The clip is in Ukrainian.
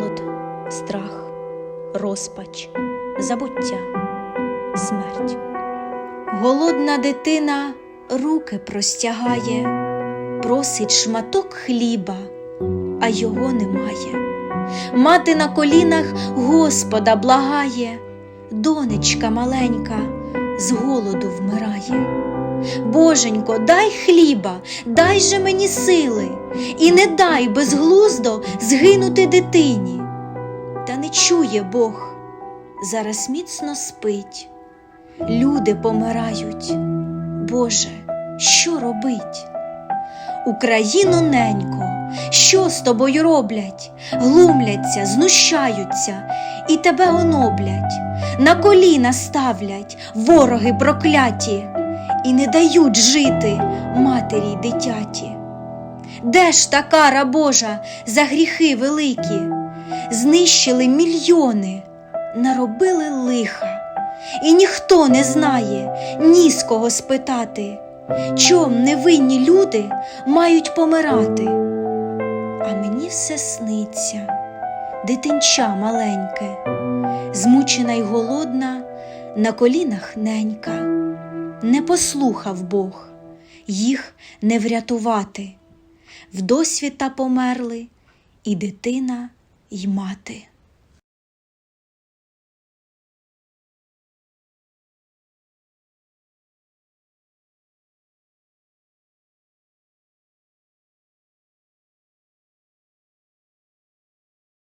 голод, страх, розпач, забуття, смерть. Голодна дитина руки простягає, просить шматок хліба, а його немає. Мати на колінах Господа благає, донечка маленька з голоду вмирає. Боженько, дай хліба, дай же мені сили, і не дай безглуздо згинути дитині. Та не чує Бог, зараз міцно спить. Люди помирають. Боже, що робить? Україну ненько, що з тобою роблять? Глумляться, знущаються і тебе оноблять, на коліна ставлять вороги прокляті, і не дають жити матері й дитяті. Де ж та кара Божа за гріхи великі? Знищили мільйони, наробили лиха, і ніхто не знає ні з кого спитати, чом невинні люди мають помирати. А мені все сниться, дитинча маленьке, змучена й голодна, на колінах ненька. Не послухав Бог, їх не врятувати. Вдосвіта померли і дитина, й мати.